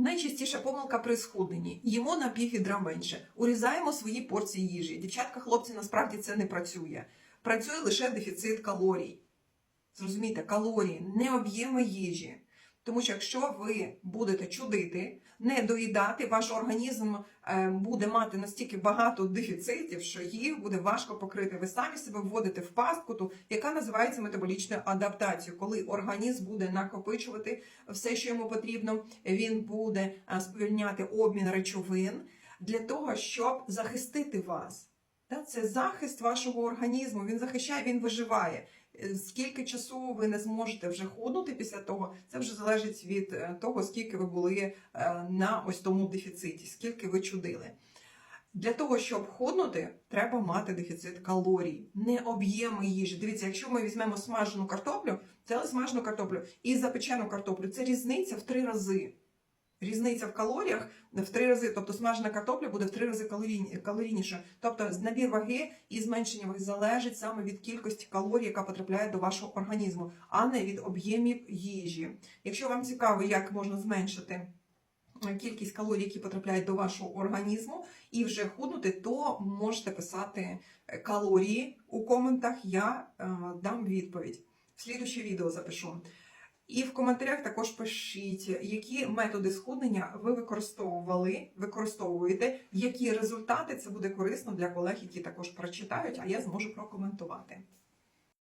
Найчастіша помилка при схудненні. Їмо на піввідра менше. Урізаємо свої порції їжі. Дівчатка, хлопці, насправді це не працює. Працює лише дефіцит калорій. Зрозумійте, калорії, не об'єми їжі. Тому що якщо ви будете чудити, не доїдати, ваш організм е, буде мати настільки багато дефіцитів, що їх буде важко покрити. Ви самі себе вводите в пастку, яка називається метаболічною адаптацією, коли організм буде накопичувати все, що йому потрібно, він буде е, сповільняти обмін речовин для того, щоб захистити вас. Це захист вашого організму. Він захищає, він виживає. Скільки часу ви не зможете вже худнути після того, це вже залежить від е, того, скільки ви були е, на ось тому дефіциті, скільки ви чудили. Для того, щоб худнути, треба мати дефіцит калорій, не об'єми їжі. Дивіться, якщо ми візьмемо смажену картоплю, це смажену картоплю і запечену картоплю, це різниця в три рази. Різниця в калоріях в три рази, тобто смажена картопля буде в три рази калорійні- калорійніша. Тобто набір ваги і зменшення ваги залежить саме від кількості калорій, яка потрапляє до вашого організму, а не від об'ємів їжі. Якщо вам цікаво, як можна зменшити е, кількість калорій, які потрапляють до вашого організму, і вже худнути, то можете писати е, калорії у коментах. Я е, дам відповідь. В слідуще відео запишу. І в коментарях також пишіть, які методи схуднення ви використовували, використовуєте, які результати це буде корисно для колег, які також прочитають, а я зможу прокоментувати.